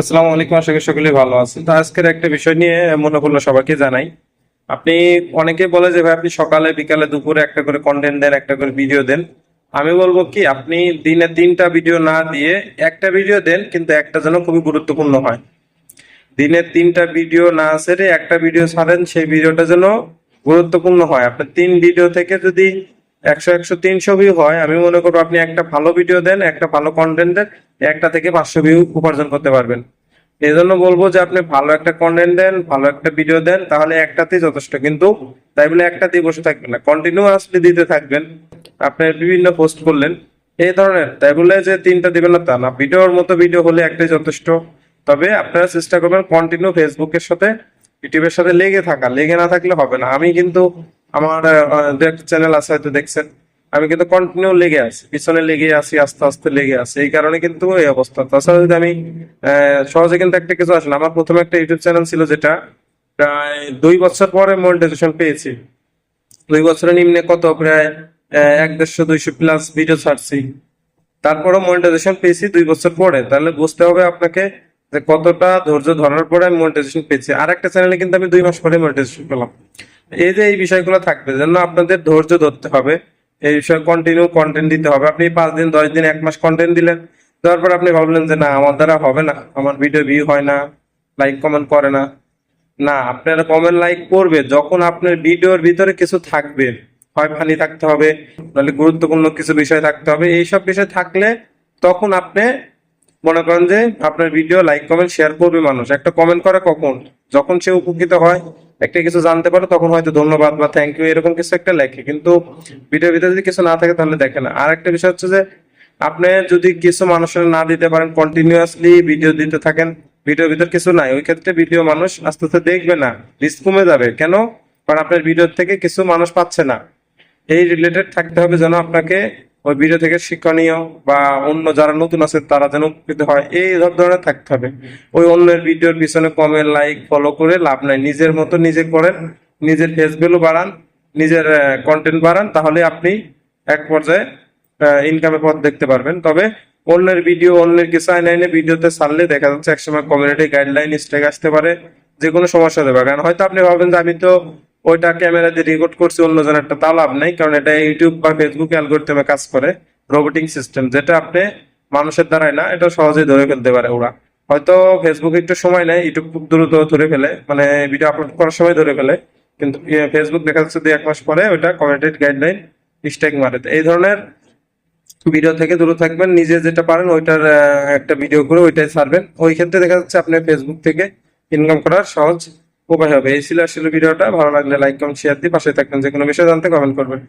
আসসালামু আলাইকুম, আশা করি সকলে ভালো আছেন। তো আজকের একটা বিষয় নিয়ে মনে করল সবাইকে জানাই। আপনি অনেকে বলে যে, ভাই, আপনি সকালে, বিকালে, দুপুরে একটা করে কন্টেন্ট দেন, একটা করে ভিডিও দেন। আমি বলব কি, আপনি দিনে তিনটা ভিডিও না দিয়ে একটা ভিডিও দেন, কিন্তু একটা যেন খুবই গুরুত্বপূর্ণ হয়। দিনে তিনটা ভিডিও না সেরে একটা ভিডিও ছাড়েন, সেই ভিডিওটা যেন গুরুত্বপূর্ণ হয়। আপনার তিন ভিডিও থেকে যদি একশো একশো, তিনশো ভিউ হয়, আমি মনে করব আপনি একটা ভালো ভিডিও দেন, একটা ভালো কন্টেন্ট দেন একটা থেকে পাঁচশো ভিউ উপার্জন করতে পারবেন। এই জন্য বলব যে আপনি ভালো একটা কন্টেন্ট দেন, ভালো একটা ভিডিও দেন, তাহলে একটাতেই যথেষ্ট। কিন্তু তাই বলে একটাতেই বসে থাকবেন না। কন্টিনিউয়াসলি দিতে থাকবেন। আপনি বিভিন্ন পোস্ট করলেন, এই ধরনের। তাই বলে যে তিনটা দিবেন না তা না। ভিডিওর মতো ভিডিও হলে একটাই যথেষ্ট। তবে আপনারা চেষ্টা করবেন কন্টিনিউ ফেসবুকের সাথে ইউটিউবের সাথে লেগে থাকা। লেগে না থাকলে হবে না। আমি কিন্তু আমার দু একটা চ্যানেল আছে হয়তো দেখছেন। আমি কিন্তু কন্টিনিউ লেগে আছি, পিছনে লেগে আছি, আস্তে আস্তে লেগে আছি, এই কারণে কিন্তু এই অবস্থা। তাছাড়া যদি আমি সহজে কিন্তু একটা কিছু আসলে আমার প্রথমে একটা ইউটিউব চ্যানেল ছিল যেটা প্রায় দুই বছর পরে মনিটাইজেশন পেয়েছি। দুই বছরের নিম্নে কত? প্রায় এক দেড়শো দুইশো প্লাস ভিডিও ছাড়ছি। তারপরে মনিটাইজেশন পেয়েছি দুই বছর পরে। তাহলে বুঝতে হবে আপনাকে যে কতটা ধৈর্য ধরার পরে আমি মনিটাইজেশন পেয়েছি। আর একটা চ্যানেলে কিন্তু আমি দুই মাস পরে মনিটাইজেশন পেলাম। এই যে এই বিষয়গুলো থাকবে, যেন আপনাদের ধৈর্য ধরতে হবে। এই বিষয়ে কন্টিনিউ কন্টেন্ট দিতে হবে। আপনি পাঁচ দিন, দশ দিন, এক মাস কন্টেন্ট দিলেন, দেওয়ার পর আপনি ভাবলেন যে না, আমার দ্বারা হবে না, আমার ভিডিও ভিউ হয় না লাইক কমেন্ট করে না। না, আপনারা কমেন্ট লাইক করবে, যখন আপনার ভিডিওর ভিতরে কিছু থাকবে, হয় ফানি থাকতে হবে, নাহলে গুরুত্বপূর্ণ কিছু বিষয় থাকতে হবে, এইসব বিষয় থাকলে তখন আপনি মনে করেন যে আপনার ভিডিও লাইক কমেন্ট শেয়ার করবে মানুষ। একটা কমেন্ট করে কখন? যখন সে উপকৃত হয় একটা কিছু জানতে পারে, তখন হয়তো ধন্যবাদ বা থ্যাংক ইউ এরকম কিছু একটা লেখে। কিন্তু ভিডিওর ভিতরে যদি কিছু না থাকে, তাহলে দেখে না। আর একটা বিষয় হচ্ছে যে, আপনি যদি কিছু মানুষের না দিতে পারেন কন্টিনিউয়াসলি ভিডিও দিতে থাকেন, ভিডিওর ভিতর কিছু নাই, ওই ক্ষেত্রে ভিডিও মানুষ আস্তে আস্তে দেখবে না রিস্ক কমে যাবে। কেন? কারণ আপনার ভিডিও থেকে কিছু মানুষ পাচ্ছে না। এই রিলেটেড থাকতে হবে যেন আপনাকে ওই ভিডিও থেকে শিক্ষণীয় বা অন্য যারা নতুন আছে, তারা যেন উপকৃত হয়। এই ধরনের থাকতে হবে। ওই অন্যের ভিডিওর পিছনে কমেন্ট লাইক ফলো করে লাভ নাই। নিজের মতো নিজে করেন, নিজের ফেস ভ্যালু বাড়ান, নিজের কন্টেন্ট বাড়ান, তাহলে আপনি এক পর্যায়ে ইনকামের পথ দেখতে পারবেন। তবে অন্যের ভিডিও অন্যের কিছু আইন আইনে ভিডিওতে ছাড়লে দেখা যাচ্ছে একসময় কমিউনিটি গাইডলাইন স্ট্রাইক আসতে পারে যে কোনো সমস্যা দেবে কারণ হয়তো আপনি ভাবেন যে আমি তো ওইটা ক্যামেরা দিয়ে রেকর্ড করছি অন্য একটা তাও লাভ নেই, কারণ এটা ইউটিউব বা ফেসবুক অ্যালগোরিথমে কাজ করে রোবোটিং সিস্টেম যেটা আপনি মানুষের দ্বারাই না, এটা সহজেই ধরে ফেলতে পারে ওরা। হয়তো ফেসবুকে একটু সময় নেয় ইউটিউব খুব দ্রুত ধরে ফেলে মানে ভিডিও আপলোড করার সময় ধরে ফেলে, কিন্তু ফেসবুক দেখা যাচ্ছে দুই এক মাস পরে ওইটা কমিউনিটি গাইডলাইন স্ট্রাইক মারে। এই ধরনের ভিডিও থেকে দূরে থাকবেন, নিজে যেটা পারেন ওইটার একটা ভিডিও করে ওইটাই ছাড়বেন। ওই ক্ষেত্রে দেখা যাচ্ছে আপনি ফেসবুক থেকে ইনকাম করার সহজ উপায় হবে এই ছিল আসলে ভিডিওটা। ভালো লাগলে লাইক কমেন্ট শেয়ার দিয়ে পাশে থাকবেন। যে কোনো বিষয়ে জানতে কমেন্ট করবেন।